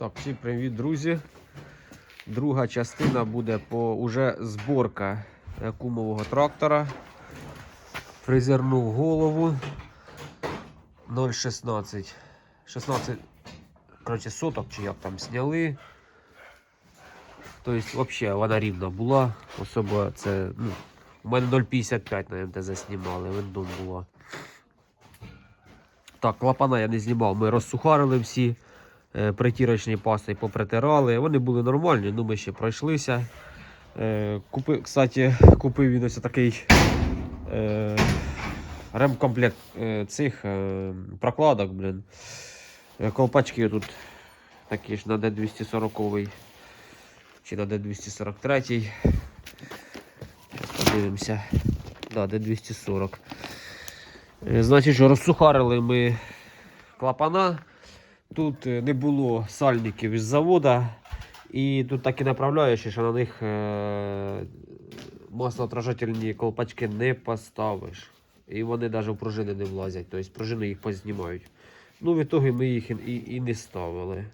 Так, всім привіт, друзі. Друга частина буде по уже зборка е, кумового трактора. Призернув голову 0,16. 16 коротше, соток чи як там зняли. Тобто, взагалі, вона рівна була. Особо це, ну, у мене 0,55 на МТЗ знімали, виндом була. Так, клапана я не знімав, ми розсухарили всі притірочні пасти попритирали. Вони були нормальні, ну ми ще пройшлися. Е, купи, кстати, купив він ось такий е, ремкомплект е, цих е, прокладок, блін. Е, Колпачки тут такі ж на D240 чи на D243. Зараз подивимося. Да, D240. Е, Значить, розсухарили ми клапана. Тут е, не було сальників із заводу. І тут такі направляючі, що на них е, маслоотражательні колпачки не поставиш. І вони навіть в пружини не влазять. Тобто пружини їх познімають. Ну, в ітогі ми їх і, і, і не ставили.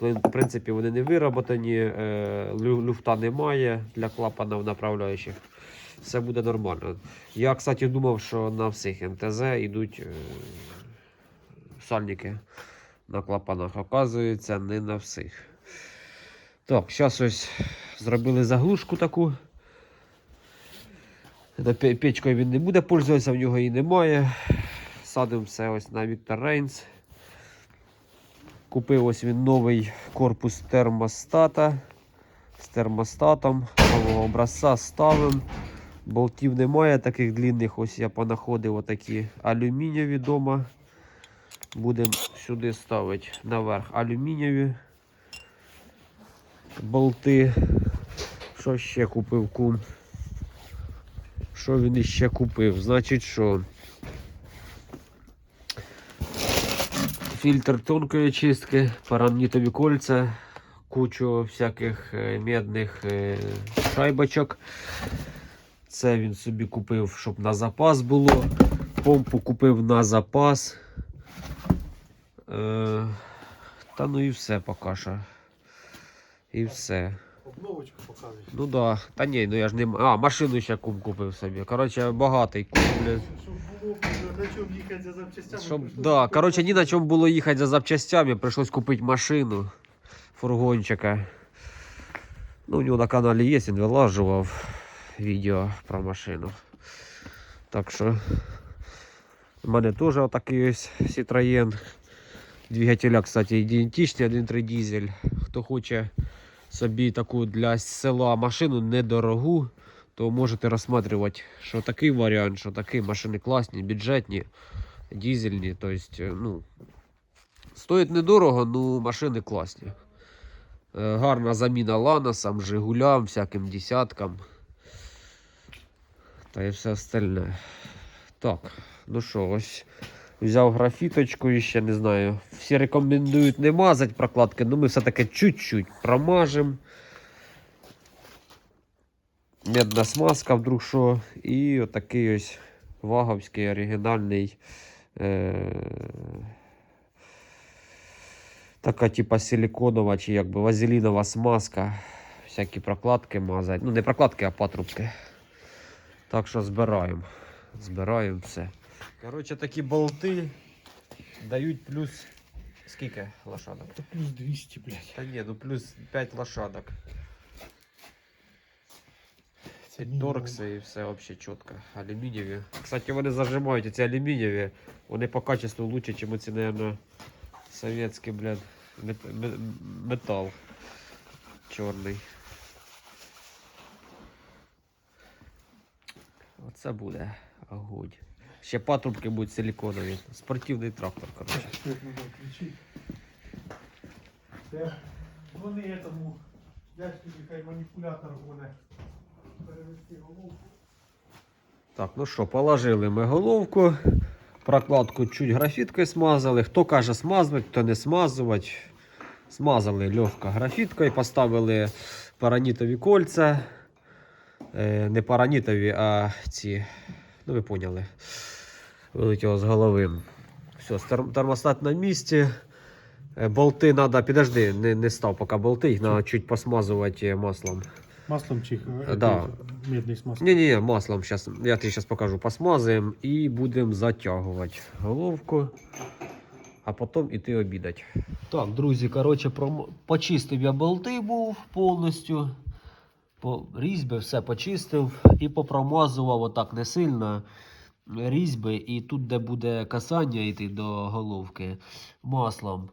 В принципі, вони не вироботані, е, лю- люфта немає для клапанів направляючих. Все буде нормально. Я, кстати, думав, що на всіх МТЗ йдуть сальники на клапанах. Оказується, не на всіх. Так, зараз ось зробили заглушку таку. Печкою він не буде пользуватися, в нього її немає. Садимо все ось на Віктор Рейнс. Купив ось він новий корпус термостата з термостатом нового образця ставимо. Болтів немає таких длинних, ось я понаходив отакі алюмінієві дома. Будемо сюди ставити наверх алюмінієві болти. Що ще купив кум? Що він іще купив? Значить, що фільтр тонкої чистки, парамнітові кольця, кучу всяких е, медних е, шайбочок. Це він собі купив, щоб на запас було. Помпу купив на запас. Е, та ну і все поки що. І все. Обновочку показуєш. Ну да. Та ні, ну я ж не. А, машину ще кум купив собі. Коротше, багатий кум, блін. Щоб було на чому їхати за запчастями. Щоб, прийшлось да, коротше, ні на чому було їхати за запчастями, прийшлось купити машину, фургончика. Ну, у нього на каналі є, він вилажував відео про машину. Так що у мене теж отакий ось Citroën. Двигателя, кстати, ідентичні, 1.3 дизель. Хто хоче собі таку для села машину недорогу, то можете розглядати, що такий варіант, що такі машини класні, бюджетні дизельні, то есть, е, ну, стоїть недорого, ну машини класні. Е, Гарна заміна Ланосам, Жигулям, всяким десяткам. Та і все остальне. Так, ну що, ось взяв графіточку і ще не знаю. Всі рекомендують не мазати прокладки, ну ми все-таки чуть-чуть промажемо. Медна смазка вдруг що. І отакий ось ваговський оригінальний. Е- така типа силиконова чи якби вазелінова смазка. Всякі прокладки мазать. Ну, не прокладки, а патрубки. Так що збираємо. Збираємо все. Коротше, такі болти дають плюс. Скільки лошадок? Та плюс 200, блядь. Та ні, ну плюс 5 лошадок. Це Торкси і все взагалі чітко. Алюмінієві. Кстати, вони зажимають ці алюмінієві. Вони по качеству лучше, ніж ці, наверное, совєтський, блядь, мет- ме- метал чорний. Оце буде огонь. Ще патрубки будуть силіконові. Спортивний трактор, коротше. Це Вони этому дядьку, хай маніпулятор буде перевести головку. Так, ну що, положили ми головку, прокладку чуть графіткою смазали. Хто каже смазувати, хто не смазувати. Смазали легко графіткою, поставили паранітові кольця. Е, не паранітові, а ці. Ну, ви поняли. Вилетіло з голови. Все, термостат на місці. Е, Болти треба, підожди, не, не став поки болти, їх треба чуть посмазувати маслом. Маслом чи Е, да. медний з маслом. Ні, ні, маслом щас, я тобі зараз покажу, посмазуємо і будемо затягувати головку, а потім іти обідати. Так, друзі, коротше, пром... почистив я болти був повністю. По різьби все почистив і попромазував отак не сильно різьби, і тут, де буде касання йти до головки маслом.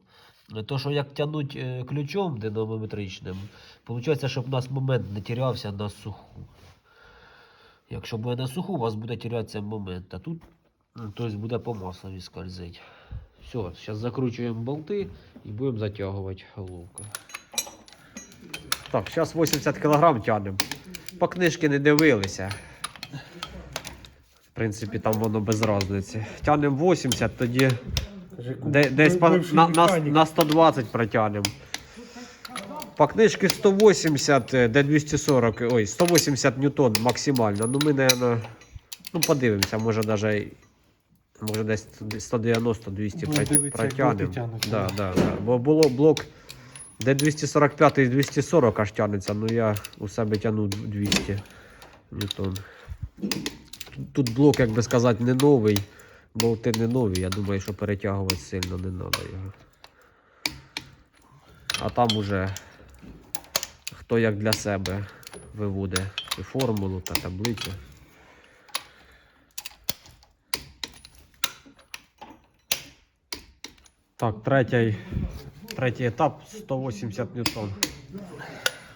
То, що як тягнуть е, ключом динамометричним, виходить, щоб у нас момент не тірявся на суху. Якщо буде на суху, у вас буде тірятися момент, а тут ну, тобто буде по маслові скользить. Все, зараз закручуємо болти і будемо затягувати головку. Так, зараз 80 кг тягнемо. По книжки не дивилися. В принципі, там воно без різниці. Тягнемо 80, тоді десь по, на, на, на 120 протягнемо. По книжці 180, е, де 240, ой, 180 ньютон максимально. Ну ми, наверное, ну подивимося, може даже, може десь 190-200 Ну, протягнемо. Да, да, да. Бо було блок, де 245 і 240 аж тягнеться, ну я у себе тягну 200 ньютон. Тут блок, як би сказати, не новий. Болти не нові, я думаю, що перетягувати сильно не треба його. А там уже хто як для себе виводить і формулу та таблицю. Так, третій, третій етап 180 ньютон.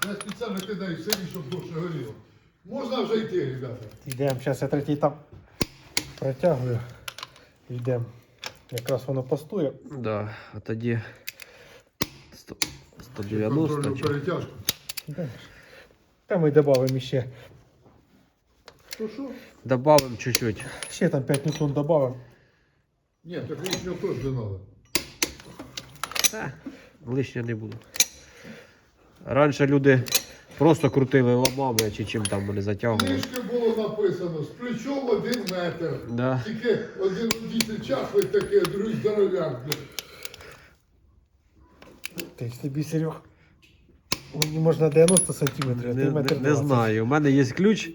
Я спеціально кидаю сині, щоб довше горіло. Можна вже йти, ребята. Йдемо, зараз я третій етап протягую. Йдемо. Якраз воно постує. Да, а тоді 100, Контрольну 190. чи- перетяжку. Йдемо. Та ми додамо ще. Що що? Добавимо чуть-чуть. Ще там 5 ньютон додамо. Ні, так лишнього теж не треба. Та, лишнє не буде. Раніше люди просто крутили ламами чи чим там вони затягували. Книжки було написано з плечом один метр. Да. Тільки один чахлий такий, а другий здоровяк. Ти собі, Серег. Мені можна 90 сантиметрів, а Не, ти не, метр не 20. знаю. У мене є ключ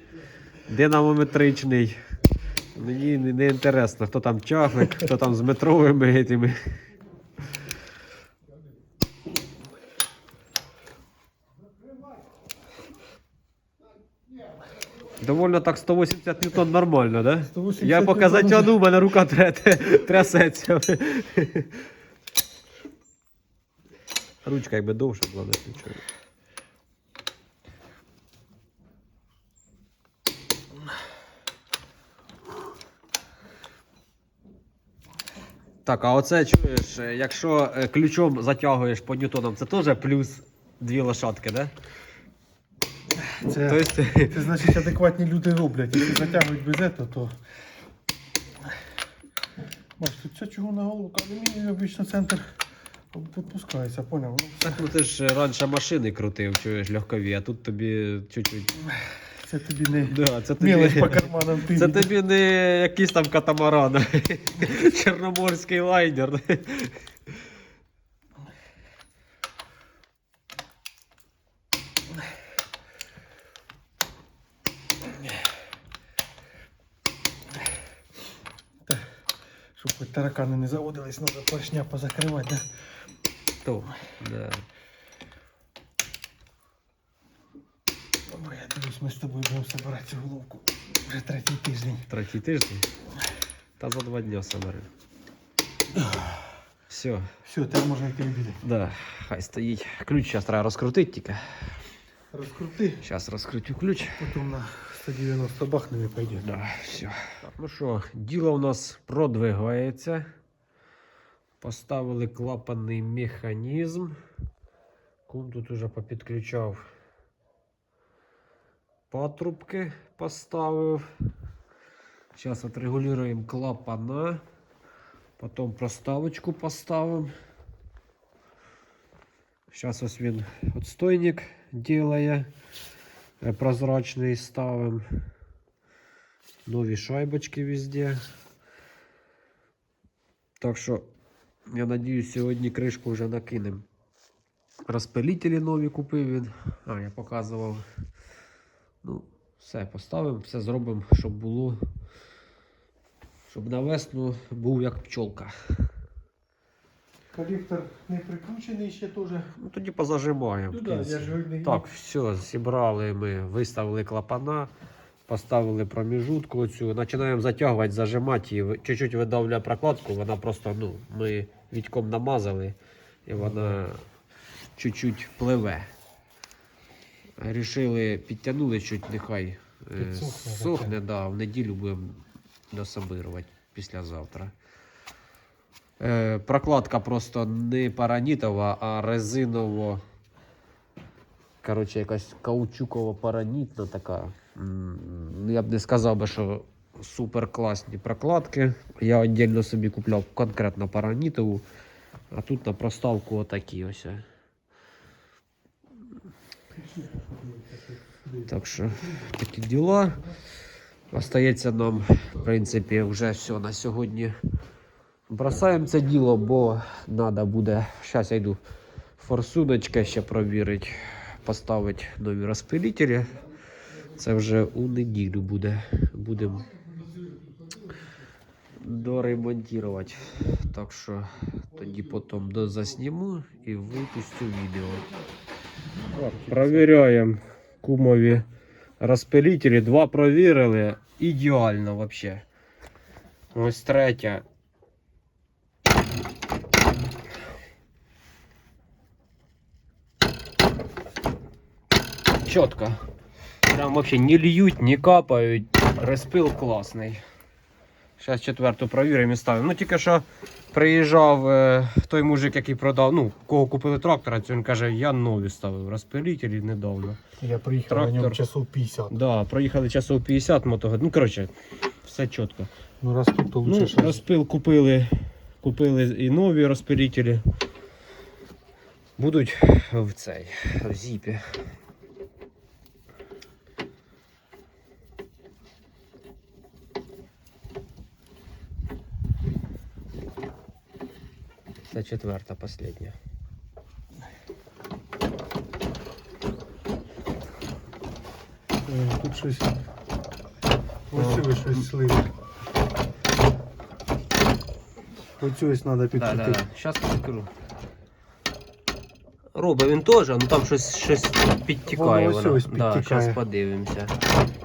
динамометричний. Мені не, не інтересно, хто там чахлик, хто там з метровими тими. Довольно так 180 ньютон нормально, да? 180 Я поки ньютон затягну, у мене рука тря- тря- трясеться. Ручка якби довша була на ключові. Так, а оце чуєш, е, якщо е, ключом затягуєш по ньютонам, це теж плюс дві лошадки, да? Це, Тобто, це значить адекватні люди роблять. Якщо затягують без этого, то. Бач, тут ця чугунна головка, алюмінієвий обично центр відпускається, поняв? Ну, так, ну ти ж раніше машини крутив, чуєш, легкові, а тут тобі чуть-чуть. це тобі не Да, це тобі... мілоч по карманам ти. Це тобі не якийсь там катамаран, чорноморський лайнер. Щоб хоч таракани не заводились, треба поршня позакривати, да? То, да. Ой, я дивлюсь, ми з тобою будемо збирати цю головку вже третій тиждень. Третій тиждень. Та за два дня собери. Все, Все, тепер можна йти обідати. да, хай стоїть. Ключ зараз треба розкрутити тільки. Розкрути, Зараз розкрутю ключ. потім на 190 бахнем і пойде. Да, все. Ну що, діло у нас продвигається. Поставили клапанний механізм. Кум тут уже попідключав патрубки, поставив. Зараз отрегулюємо клапана. Потім проставочку поставимо. Зараз ось він отстойник делає. Е, Прозрачний ставимо. Нові шайбочки везде. Так що Я надіюсь, сьогодні кришку вже накинемо. Розпилітелі нові купив він. А, я показував. Ну, все поставимо, все зробимо, щоб було. Щоб на весну був як пчолка. Колектор не прикручений ще теж. Ну тоді позажимаємо. Ну да, я ж не Так, все, зібрали ми, виставили клапана, поставили проміжутку оцю, починаємо затягувати, зажимати і чуть-чуть видавлює прокладку, вона просто, ну, ми відьком намазали і вона чуть-чуть пливе. Рішили, підтягнули чуть, нехай е, сохне, да, в неділю будемо дособирувати післязавтра. Е, прокладка просто не паранітова, а резиново. Коротше, якась каучукова паранітна така. Я б не сказав би, що супер класні прокладки. Я віддільно собі купляв конкретно паранітову, а тут на проставку отакі ось. Так що такі діла. Остається нам, в принципі, вже все на сьогодні. Бросаємо це діло, бо треба буде. Зараз я йду форсуночка ще провірити, поставити нові розпилителі. Це вже у неділю буде. Будемо доремонтувати. Так що тоді потім дозасніму і випустю відео. Провіряємо кумові розпилителі. Два провірили. Ідеально взагалі. Ось третя. Чітко. Прям вообще не льють, не капають. Розпил класний. Зараз четверту провіримо і ставимо. Ну тільки що приїжджав е, той мужик, який продав, ну, кого купили трактора, він каже, я нові ставив розпилителі недавно. Я приїхав на Трактор. ньому часов 50. Да, проїхали часов 50 мотогодин. Ну, коротше, все чітко. Ну раз тут, то лучше Ну, щось. розпил купили, купили і нові розпилителі. Будуть в цей, в зіпі. Це четверта, последня. Тут щось. Ось щось слили. Оцю ось треба Да, да, підкрутити. да. Сейчас покажу. Робить він теж, ну там щось, щось підтікає. Воно ось Воно. Да, зараз подивимося.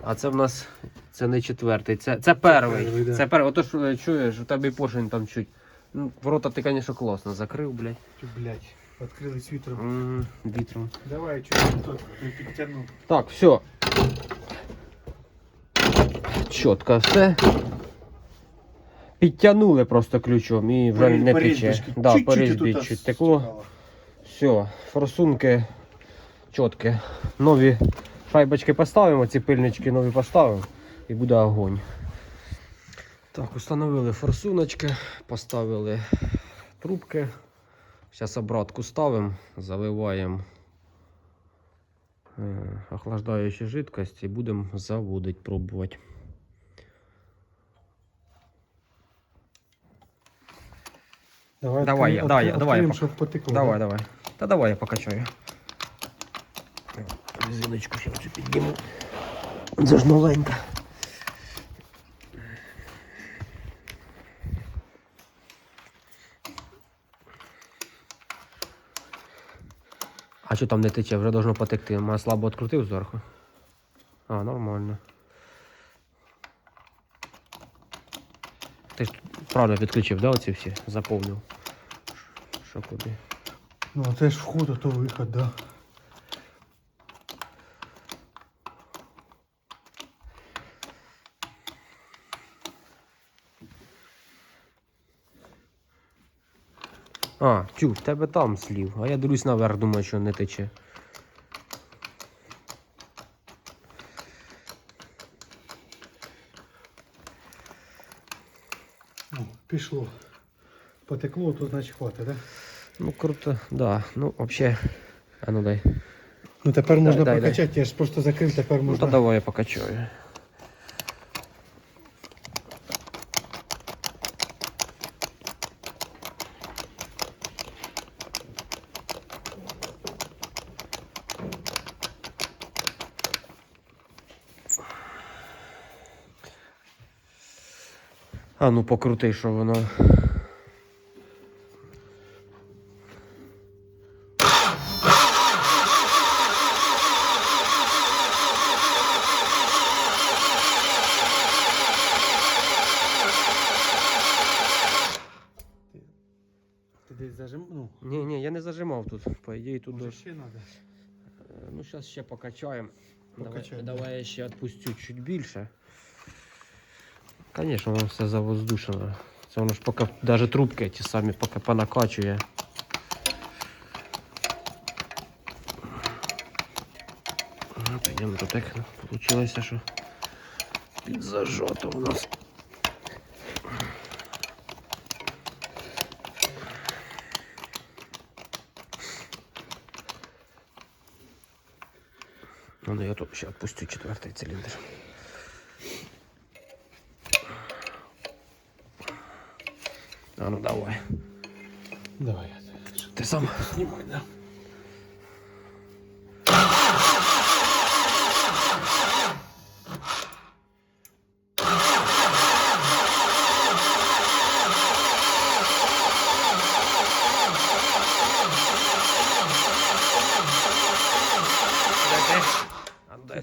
А це в нас це не четвертий, це, це перший. да. Це перший. Отож е, чуєш, у тебе і поршень там чуть. Ну, ворота ти, звісно, класно закрив, блядь. Блять, відкрили світром. М, Вітром. Давай, чого тут не підтягнув. Так, все. Чітко все. Підтягнули просто ключом і вже не тече. Да, по різьбі чуть текло. Все, форсунки чіткі. Нові шайбочки поставимо, ці пильнички нові поставимо і буде огонь. Так, установили форсуночки, поставили трубки. Зараз обратку ставимо, заливаємо е, охлаждаючу жидкость і будемо заводити, пробувати. Давай, Давай, я- давай, відкриємо, давай я щоб потекло. Давай, давай. Та давай я покачаю. Резиночку ще підніму. Це ж новенька. Що там не тече? Вже должно потекти. Має слабо відкрутив зверху. А, нормально. Ти ж правильно підключив, да, оці всі? Заповнив. Що куди? Ну, це ж вход, а то виход, да. А, тю, в тебе там слів. А я дивлюсь наверх, думаю, що не тече. О, пішло. Потекло, то значить хватить, да? Ну круто, да. Ну, взагалі. А ну дай. Ну тепер можна дай, дай. прокачати, я ж просто закрив, тепер Ну можна. то давай я покачаю. А ну покрути, що воно. Ти десь? Ні, ні, я не зажимав тут. По ідеї тут Може до... ще треба? Ну, зараз ще покачаємо. Давай, давай я ще відпустю чуть більше. Звісно, воно все завоздушено. Це воно ж поки навіть трубки ті самі поки понакачує. Ну, Підемо тут так вийшло, що підзажато у нас. Ну, ну я тут ще відпустю четвертий циліндр. А ну давай. Давай я. Ти сам. Знімай, да.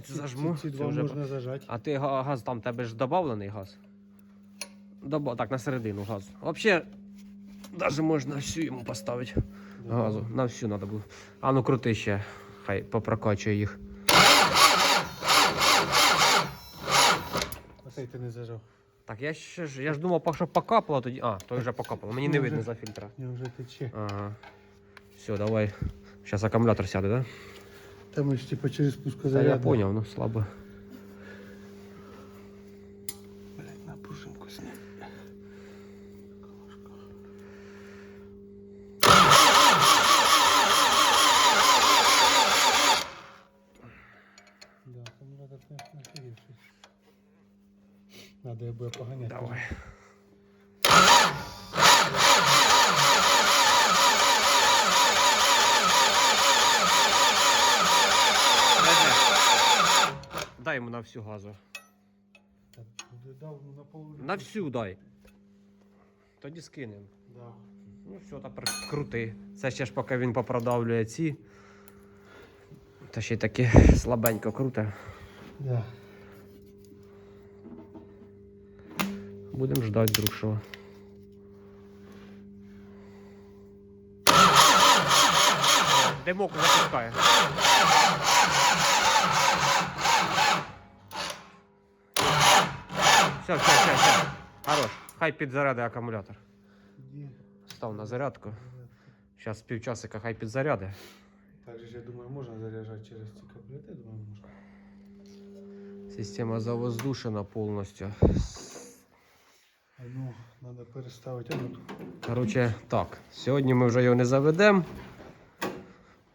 Зажму. Ці, ці два можна зажати. А ти га- газ там тебе ж додавлений газ? Доба... Так, на середину газ. Взагалі, навіть можна всю йому поставити газу. На всю треба було. А ну крути ще. Хай попрокачує їх. Оцей ти не зажав. Так, я ще ж я ж думав, що покапало тоді. А, то вже покапало. Мені не видно за фільтра. Я вже тече. Ага. Все, давай. Зараз акумулятор сяде, да? Там ж типу через Та я пускозаряд. поняв, ну слабо. Йому на всю газу. Ну, на. На всю дай. Тоді скинемо. Да. Ну все, тепер крути. Це ще ж поки він попродавлює ці. Та ще й таки слабенько круте. Да. Будемо ждати, друг, що. Димок запускає. Все, все, все, все. Хорош. Хай підзаряди акумулятор. Став на зарядку. Зараз півчасика хай підзаряди. Так же, я думаю, можна заряджати через ці каблети, я думаю, можна. Система завоздушена повністю. А ну, треба переставити. Коротше, так. Сьогодні ми вже його не заведемо.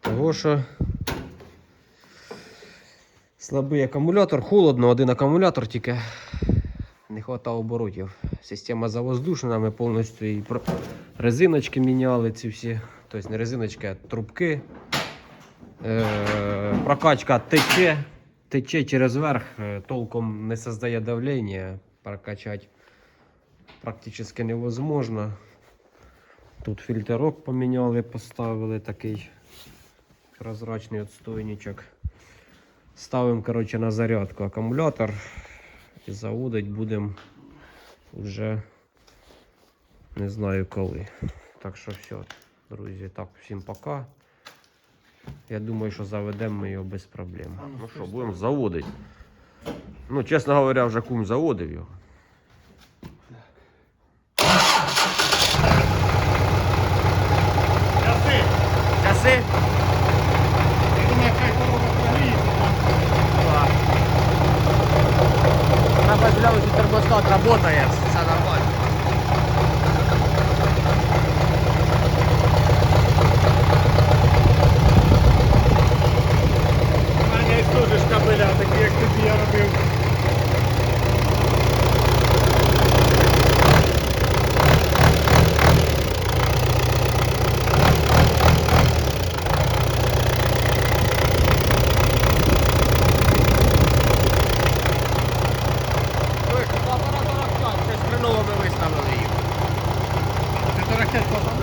Того що слабий акумулятор, холодно, один акумулятор тільки вистачає оборотів. Система завоздушена, ми повністю і резиночки міняли ці всі. Тобто не резиночки, а трубки. Е, прокачка тече, тече через верх, е, толком не создає давлення, прокачати практично невозможно. Тут фільтрок поміняли, поставили такий прозрачний отстойничок. Ставимо на зарядку акумулятор і заводить будемо вже не знаю коли. Так що все, друзі, так, всім пока. Я думаю, що заведемо ми його без проблем. Ну що, будемо заводити. Ну, чесно говоря, вже кум заводив його. Часи! Часи? Я думаю, хай дорога прогріється. Треба глянути, термостат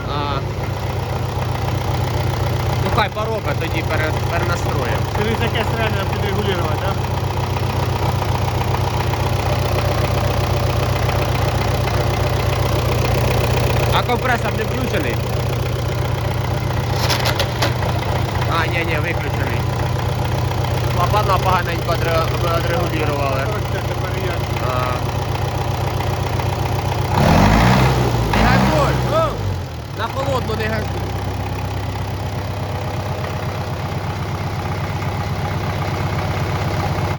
А. Ну хай поробить, тоді перенастроїмо. Через якесь реально підрегулювати, так? А компресор не включений? А, ні, ні, виключений. Лопана поганенько відрегулювали. Болото не газує.